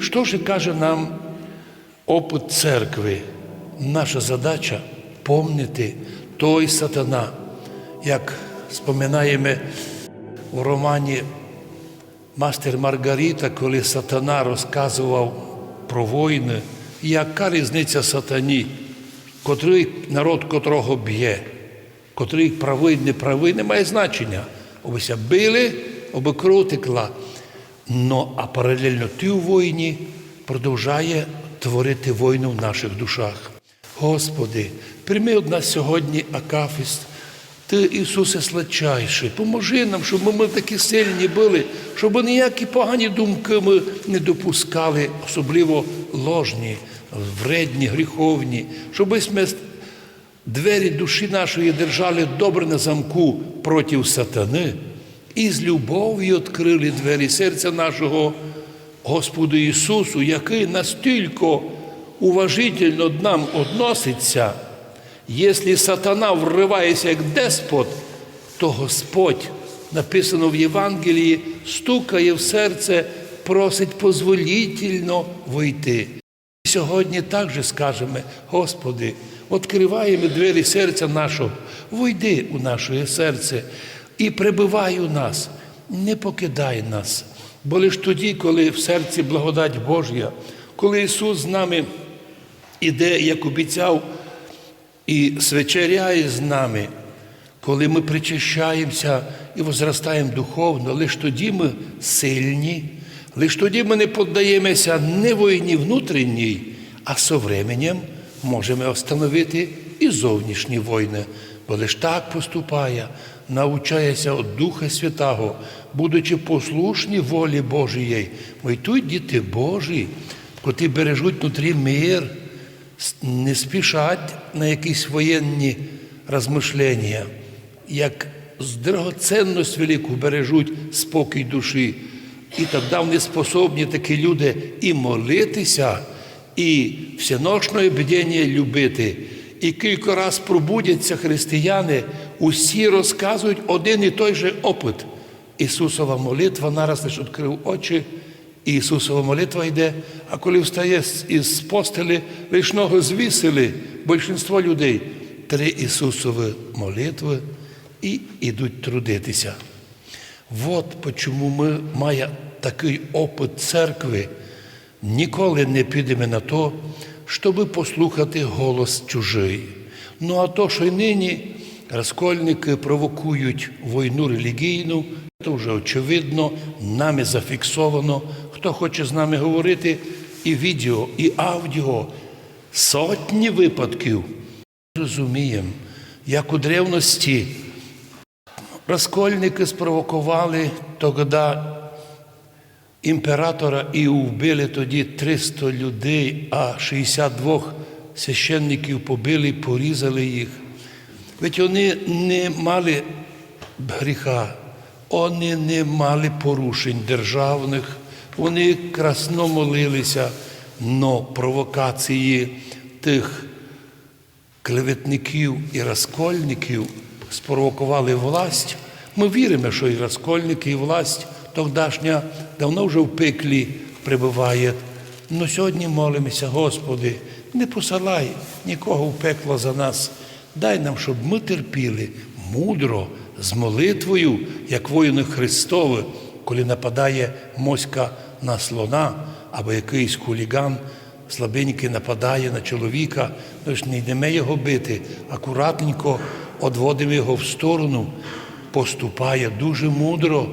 Що ж каже нам опит церкви? Наша задача помнити той сатана, як споминаємо у романі Мастер Маргарита, коли сатана розказував про війни, яка різниця сатані, котрий народ котрого б'є, котрий правий, не правий, не має значення. Обися били, аби кров текла. Но, а паралельно ти у війні продовжує творити війну в наших душах. Господи, прийми від нас сьогодні акафіст. Ти, Ісусе, сладчайший, поможи нам, щоб ми такі сильні були, щоб ніякі погані думки ми не допускали, особливо ложні, вредні, гріховні, щоб ми двері душі нашої держали добре на замку проти сатани і з любов'ю відкрили двері серця нашого Господу Ісусу, який настільки уважительно нам відноситься. Якщо сатана вривається як деспот, то Господь, написано в Євангелії, стукає в серце, просить позволітельно вийти. Сьогодні також скажемо, Господи, відкриваємо двері серця нашого, вийди у наше серце і прибивай у нас, не покидай нас. Бо лиш тоді, коли в серці благодать Божя, коли Ісус з нами іде, як обіцяв, і свечеряє з нами, коли ми причащаємося і возростаємо духовно, лише тоді ми сильні, лише тоді ми не піддаємося не війні внутрішній, а со временем можемо встановити і зовнішні війни, бо лише так поступає, навчається від Духа Святого, будучи послушні волі Божої, ми тут діти Божі, котрі бережуть внутрі мир не спішать на якісь воєнні розмишлення, як з драгоценність велику бережуть спокій душі. І тоді вони способні такі люди і молитися, і всеночне бдіння любити. І кілька раз пробудяться християни, усі розказують один і той же опит. Ісусова молитва нараз лише відкрив очі. І Ісусова молитва йде, а коли встає із постелі, лиш ноги звісили більшинство людей. Три Ісусові молитви і йдуть трудитися. От чому ми маємо такий опит церкви, ніколи не підемо на то, щоб послухати голос чужий. Ну а то, що й нині розкольники провокують війну релігійну, це вже очевидно, нами зафіксовано. Хто хоче з нами говорити, і відео, і аудіо, сотні випадків. Розуміємо, як у древності розкольники спровокували тоді імператора і вбили тоді 300 людей, а 62 священників побили, порізали їх. Ведь вони не мали гріха, вони не мали порушень державних, вони красно молилися, но провокації тих клеветників і розкольників спровокували власть. Ми віримо, що і розкольники, і власть тогдашня давно вже в пеклі прибуває. Но сьогодні молимося, Господи, не посилай нікого в пекло за нас. Дай нам, щоб ми терпіли мудро, з молитвою, як воїни Христові, коли нападає моська на слона або якийсь хуліган, слабенький нападає на чоловіка, ми ж не йдемо його бити, акуратненько одводимо його в сторону, поступає дуже мудро,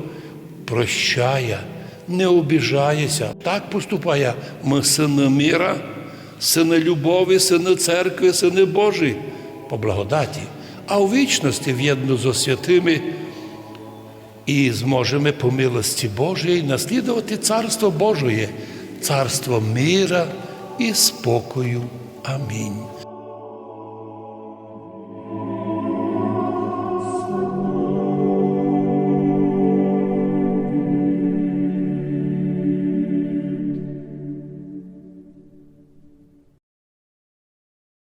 прощає, не обіжається. Так поступає ми сини міра, сини любові, сини церкви, сини Божі по благодаті, а у вічності в'єдно з святими і зможемо по милості Божої наслідувати Царство Божоє, царство мира і спокою. Амінь.